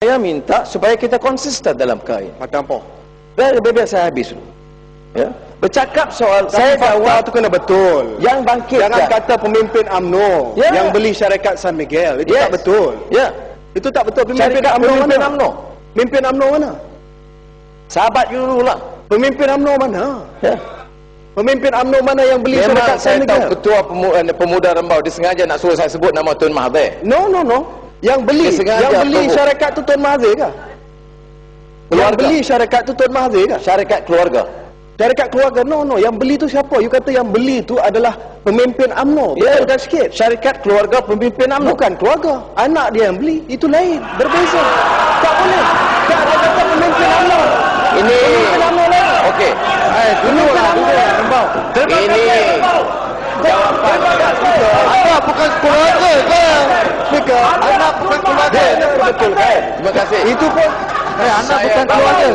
Saya minta supaya kita konsisten dalam ini. Macam apa? Biar, biar, biar saya habis dulu. Ya. Bercakap soal Saya saya fakta tu kena betul. yang bangkit Jangan kata pemimpin AMNO Ya. yang beli syarikat San Miguel. Itu Yes. tak betul. Ya. Itu tak betul. Pemimpin Syarikat AMNO pemimpin mana? UMNO. Pemimpin AMNO mana? Sahabat you dulu lah. Pemimpin AMNO mana? Ya. Pemimpin AMNO mana yang beli Memang syarikat saya San tahu Miguel? ketua pemuda, pemuda Rembau dia sengaja nak suruh saya sebut nama Tun Mahathir. No, no, no. Yang beli, yang beli provoke. syarikat tu Tuan Mahathir ke? Yang Keluarga. beli syarikat tu Tuan Mahathir ke? Syarikat keluarga. Syarikat keluarga. No, no. Yang beli tu siapa? You kata yang beli tu adalah pemimpin AMNO. Ya. Betulkan sikit. Syarikat keluarga pemimpin UMNO. Bukan keluarga. Anak dia yang beli. Itu lain. Berbeza. Tak boleh. Tak ada kata pemimpin AMNO. Ini Pemimpin UMNO lain. Okey. Eh, dulu lah. Dulu lah. Rembau. Ini jawapan Anak bukan keluarga ke? Speaker. Anak bukan keluarga. Dia betul kan? Terima kasih. Itu pun. Eh, Saya bukan keluarga.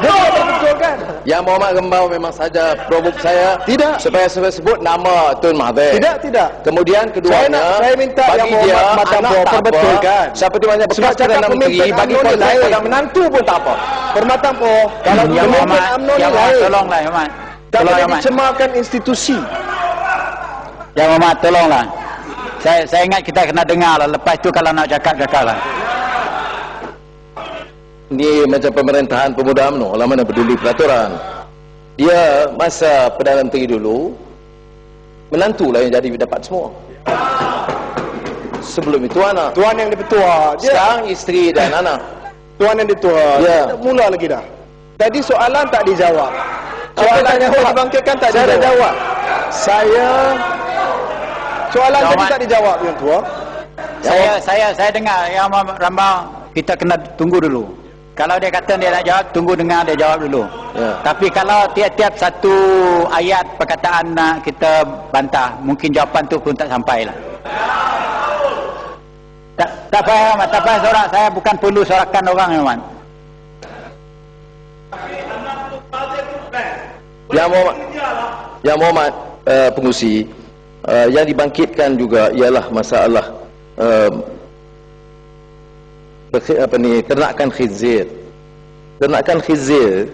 Dia tak betul kan? Yang Muhammad Rembau memang saja provok saya Tidak. supaya saya sebut nama Tun Mahathir. Tidak, tidak. Kemudian keduanya Saya nak- saya minta bagi yang dia Muhammad Madam anak Bro tak perbetulkan. apa. Siapa dia banyak Sebab bekas cakap Perdana Menteri pemimpin bagi UMNO ni kontrak lain. pada menantu pun tak apa. Permatan po, kalau Ya Muhammad, UMNO ni ya Muhammad, lain. tolonglah ya Muhammad. Tak Tolong boleh dicemarkan institusi. Ya Muhammad, tolonglah. Saya saya ingat kita kena dengar lah. Lepas tu kalau nak cakap, cakap lah. Ni macam pemerintahan pemuda UMNO, orang mana peduli peraturan. Dia masa Perdana Menteri dulu, menantu lah yang jadi dapat semua. Sebelum itu anak. Tuan yang dipetua. Dia Sekarang isteri dan anak. tuan yang ditua. Ya. Mula lagi dah. Tadi soalan tak dijawab. Soalan tak yang jawab? dibangkitkan tak Saya dijawab. jawab. Saya soalan tadi Jawab. tak dijawab yang tua. Saya saya saya dengar yang Rambau kita kena tunggu dulu. Kalau dia kata dia nak jawab, tunggu dengar dia jawab dulu. Ya. Tapi kalau tiap-tiap satu ayat perkataan nak kita bantah, mungkin jawapan tu pun tak sampai lah. Tak, tak payah tak payah sorak. Saya bukan perlu sorakan orang Muhammad. Yang Muhammad, yang Muhammad uh, pengusi uh, yang dibangkitkan juga ialah masalah uh, apa ni ternakan khizir. Ternakan khizir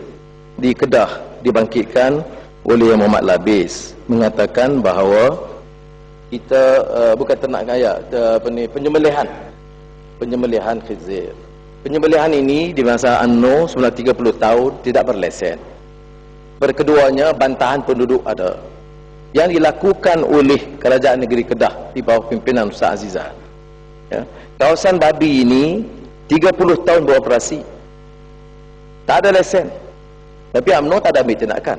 di Kedah dibangkitkan oleh Yang Muhammad Labis mengatakan bahawa kita uh, bukan ternakan ya uh, apa ni penyembelihan penyembelihan khizir. Penyembelihan ini di masa UMNO sebelah 30 tahun tidak berlesen. Berkeduanya bantahan penduduk ada yang dilakukan oleh kerajaan negeri Kedah di bawah pimpinan Ustaz Azizah. Ya. Kawasan babi ini 30 tahun beroperasi. Tak ada lesen. Tapi UMNO tak ada ambil tindakan.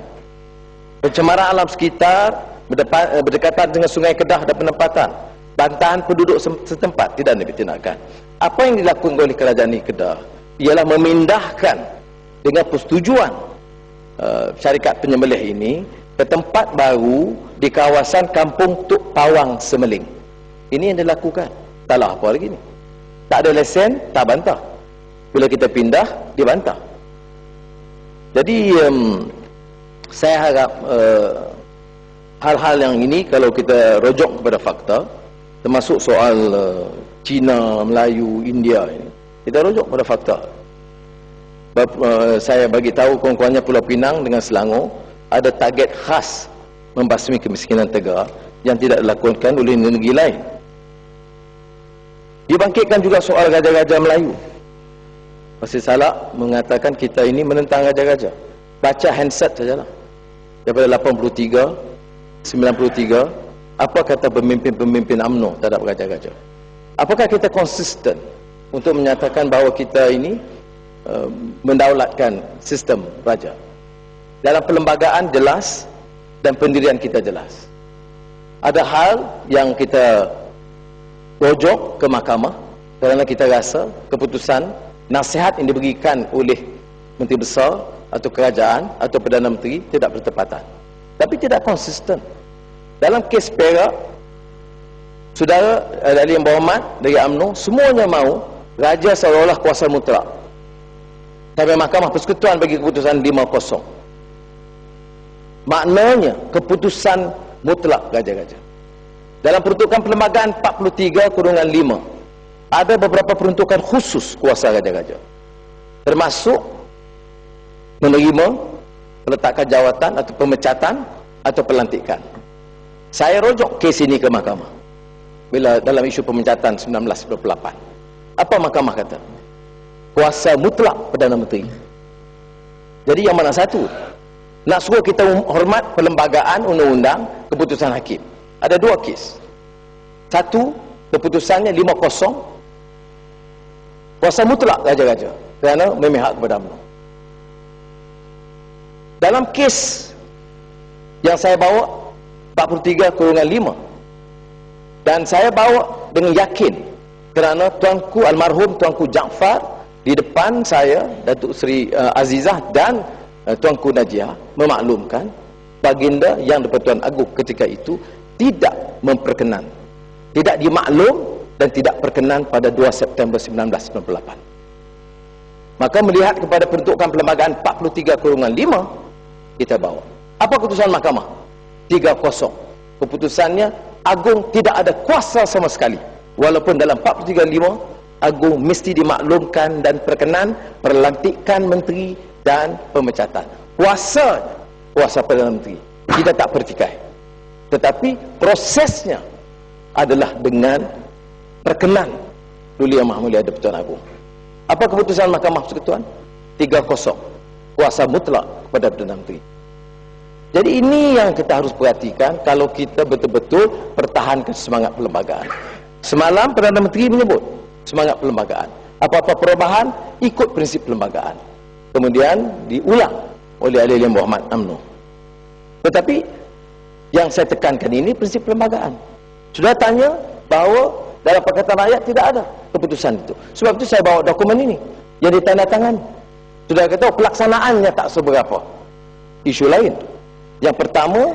Pencemaran alam sekitar eh, berdekatan dengan sungai Kedah dan penempatan. Bantahan penduduk setempat tidak ambil tindakan. Apa yang dilakukan oleh kerajaan negeri Kedah ialah memindahkan dengan persetujuan uh, syarikat penyembelih ini ke tempat baru di kawasan kampung Tuk Pawang Semeling. Ini yang dilakukan. Taklah apa lagi ni. Tak ada lesen, tak bantah. Bila kita pindah, dibantah. Jadi um, saya harap uh, hal-hal yang ini kalau kita rojok kepada fakta termasuk soal uh, Cina, Melayu, India ini kita rojok pada fakta. Uh, saya bagi tahu kawan-kawannya Pulau Pinang dengan Selangor ada target khas membasmi kemiskinan tegar yang tidak dilakukan oleh negeri lain. Dibangkitkan juga soal gajah-gajah Melayu. Masih salah mengatakan kita ini menentang gajah-gajah. Baca handset sajalah. Daripada 83, 93, apa kata pemimpin-pemimpin UMNO terhadap gajah-gajah? Apakah kita konsisten untuk menyatakan bahawa kita ini uh, mendaulatkan sistem raja? Dalam perlembagaan jelas dan pendirian kita jelas. Ada hal yang kita rojok ke mahkamah kerana kita rasa keputusan nasihat yang diberikan oleh Menteri Besar atau kerajaan atau Perdana Menteri tidak bertepatan. Tapi tidak konsisten. Dalam kes Perak, saudara eh, Ali Muhammad dari UMNO semuanya mahu raja seolah-olah kuasa mutlak. Sampai mahkamah persekutuan bagi keputusan 5-0. Maknanya keputusan mutlak gajah-gajah. Dalam peruntukan perlembagaan 43 kurungan 5 ada beberapa peruntukan khusus kuasa raja-raja. Termasuk menerima peletakan jawatan atau pemecatan atau pelantikan. Saya rojok kes ini ke mahkamah. Bila dalam isu pemecatan 1998. Apa mahkamah kata? Kuasa mutlak Perdana Menteri. Jadi yang mana satu? Nak suruh kita hormat perlembagaan undang-undang keputusan hakim. Ada dua kes. Satu, keputusannya 5-0. Kuasa mutlak raja-raja. Kerana memihak kepada UMNO. Dalam kes yang saya bawa 43 kurungan 5 dan saya bawa dengan yakin kerana tuanku almarhum tuanku Jaafar di depan saya Datuk Seri uh, Azizah dan uh, tuanku Najia memaklumkan baginda yang di-Pertuan Agong ketika itu tidak memperkenan. Tidak dimaklum dan tidak perkenan pada 2 September 1998 maka melihat kepada peruntukan perlembagaan 43 kurungan 5 kita bawa. Apa keputusan mahkamah? 3-0 keputusannya Agung tidak ada kuasa sama sekali. Walaupun dalam 43.5 Agung mesti dimaklumkan dan perkenan perlantikan menteri dan pemecatan. Kuasa kuasa Perdana Menteri kita tak pertikai tetapi prosesnya adalah dengan perkenan. Duli Yang Maha Mulia Pertuan Agung. Apa keputusan Mahkamah Persekutuan? 3-0 kuasa mutlak kepada Perdana Menteri. Jadi ini yang kita harus perhatikan kalau kita betul-betul pertahankan semangat perlembagaan. Semalam Perdana Menteri menyebut semangat perlembagaan. Apa-apa perubahan ikut prinsip perlembagaan. Kemudian diulang oleh Ali Muhammad Amno. Tetapi yang saya tekankan ini prinsip perlembagaan. Sudah tanya bahawa dalam Pakatan Rakyat tidak ada keputusan itu. Sebab itu saya bawa dokumen ini yang ditandatangani. Sudah kata pelaksanaannya tak seberapa. Isu lain. Yang pertama,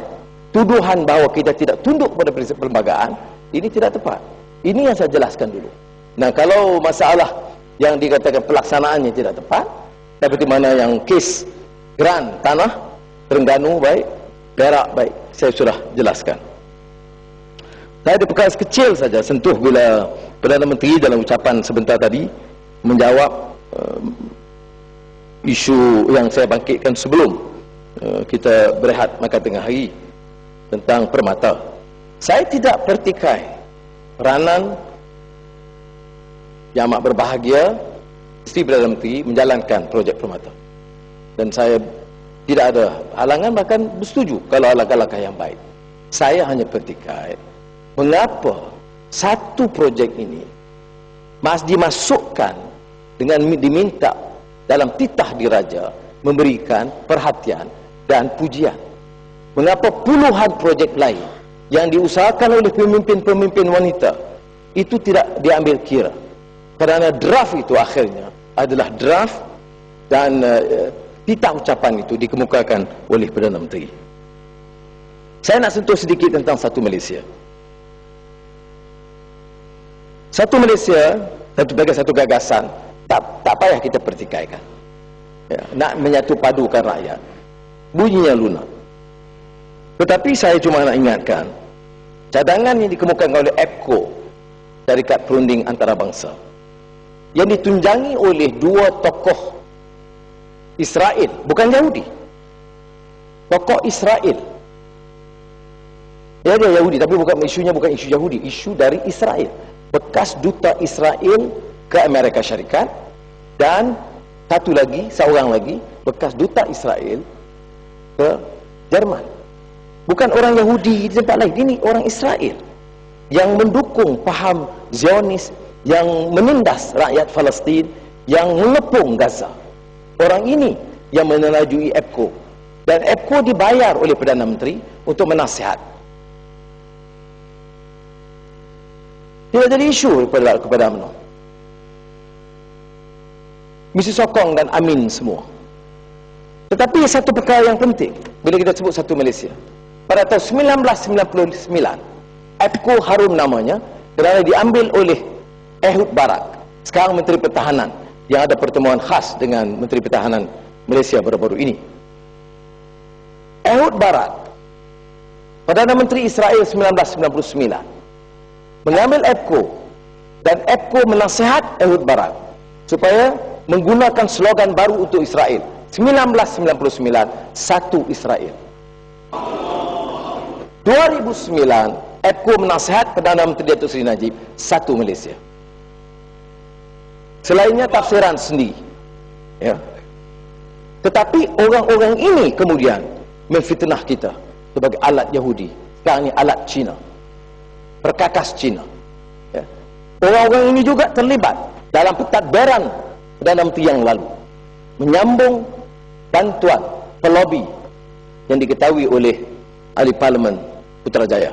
tuduhan bahawa kita tidak tunduk pada prinsip perlembagaan ini tidak tepat. Ini yang saya jelaskan dulu. Nah kalau masalah yang dikatakan pelaksanaannya tidak tepat, seperti mana yang kes Gran Tanah, Terengganu baik, Perak baik, saya sudah jelaskan. Saya ada perkara kecil saja sentuh bila Perdana Menteri dalam ucapan sebentar tadi menjawab uh, isu yang saya bangkitkan sebelum uh, kita berehat makan tengah hari tentang permata. Saya tidak pertikai peranan yang amat berbahagia isteri Perdana Menteri menjalankan projek permata. Dan saya tidak ada halangan bahkan bersetuju kalau langkah-langkah yang baik. Saya hanya pertikai mengapa satu projek ini masih dimasukkan dengan diminta dalam titah diraja memberikan perhatian dan pujian? Mengapa puluhan projek lain yang diusahakan oleh pemimpin-pemimpin wanita itu tidak diambil kira kerana draft itu akhirnya adalah draft dan uh, pita ucapan itu dikemukakan oleh Perdana Menteri. Saya nak sentuh sedikit tentang satu Malaysia. Satu Malaysia sebagai satu gagasan tak tak payah kita pertikaikan. Ya, nak menyatu padukan rakyat. Bunyinya lunak. Tetapi saya cuma nak ingatkan cadangan yang dikemukakan oleh EPCO Syarikat Perunding Antarabangsa yang ditunjangi oleh dua tokoh Israel, bukan Yahudi. Tokoh Israel. Ya dia Yahudi, tapi bukan isunya bukan isu Yahudi, isu dari Israel. Bekas duta Israel ke Amerika Syarikat dan satu lagi, seorang lagi bekas duta Israel ke Jerman. Bukan orang Yahudi di tempat lain, ini orang Israel yang mendukung faham Zionis yang menindas rakyat Palestin yang mengepung Gaza. Orang ini yang menelajui EPCO dan EPCO dibayar oleh Perdana Menteri untuk menasihat. Tidak jadi isu kepada kepada UMNO. Misi sokong dan amin semua. Tetapi satu perkara yang penting bila kita sebut satu Malaysia. Pada tahun 1999, EPCO harum namanya kerana diambil oleh Ehud Barak sekarang Menteri Pertahanan yang ada pertemuan khas dengan Menteri Pertahanan Malaysia baru-baru ini. Ehud Barak Perdana Menteri Israel 1999 mengambil EPCO dan EPCO menasihat Ehud Barat supaya menggunakan slogan baru untuk Israel 1999 satu Israel. 2009 EPCO menasihat Perdana Menteri Datuk Seri Najib satu Malaysia selainnya tafsiran sendiri ya. Tetapi orang-orang ini kemudian memfitnah kita sebagai alat Yahudi. Sekarang ini alat Cina. Perkakas Cina. Ya. orang-orang ini juga terlibat dalam pentadbiran Perdana Menteri yang lalu. Menyambung bantuan pelobi yang diketahui oleh ahli parlimen Putrajaya